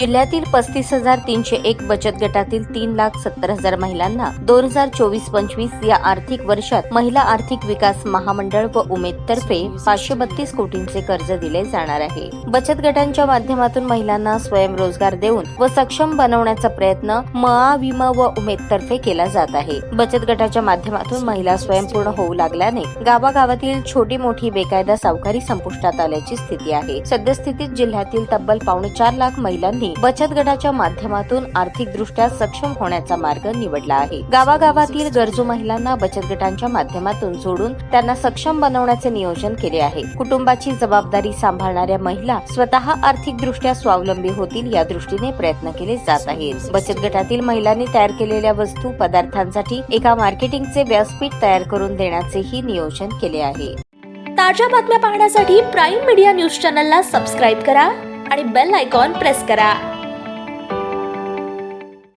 जिल्ह्यातील पस्तीस हजार तीनशे एक बचत गटातील तीन लाख सत्तर हजार महिलांना दोन हजार चोवीस पंचवीस या आर्थिक वर्षात महिला आर्थिक विकास महामंडळ व उमेद तर्फे पाचशे बत्तीस कोटींचे कर्ज दिले जाणार आहे. बचत गटांच्या माध्यमातून महिलांना स्वयंरोजगार देऊन व सक्षम बनवण्याचा प्रयत्न मआ विमा व उमेद तर्फे केला जात आहे. बचत गटाच्या माध्यमातून महिला स्वयंपूर्ण होऊ लागल्याने गावागावातील छोटी मोठी बेकायदा सावकारी संपुष्टात आल्याची स्थिती आहे. सद्यस्थितीत जिल्ह्यातील तब्बल पावणे चार लाख महिलांनी बचत गटाच्या माध्यमातून आर्थिकदृष्ट्या सक्षम होण्याचा मार्ग निवडला आहे. गावागावातील गरजू महिलांना बचत गटांच्या माध्यमातून जोडून त्यांना सक्षम बनवण्याचे नियोजन केले आहे. कुटुंबाची जबाबदारी सांभाळणाऱ्या महिला स्वतः आर्थिकदृष्ट्या स्वावलंबी होतील या दृष्टीने प्रयत्न केले जात आहेत. बचत गटातील महिलांनी तयार केलेल्या वस्तू पदार्थांसाठी एका मार्केटिंगचे व्यासपीठ तयार करून देण्याचेही नियोजन केले आहे. ताज्या बातम्या पाहण्यासाठी प्राईम मीडिया न्यूज चॅनलला सबस्क्राईब करा आणि बेल आयकॉन प्रेस करा.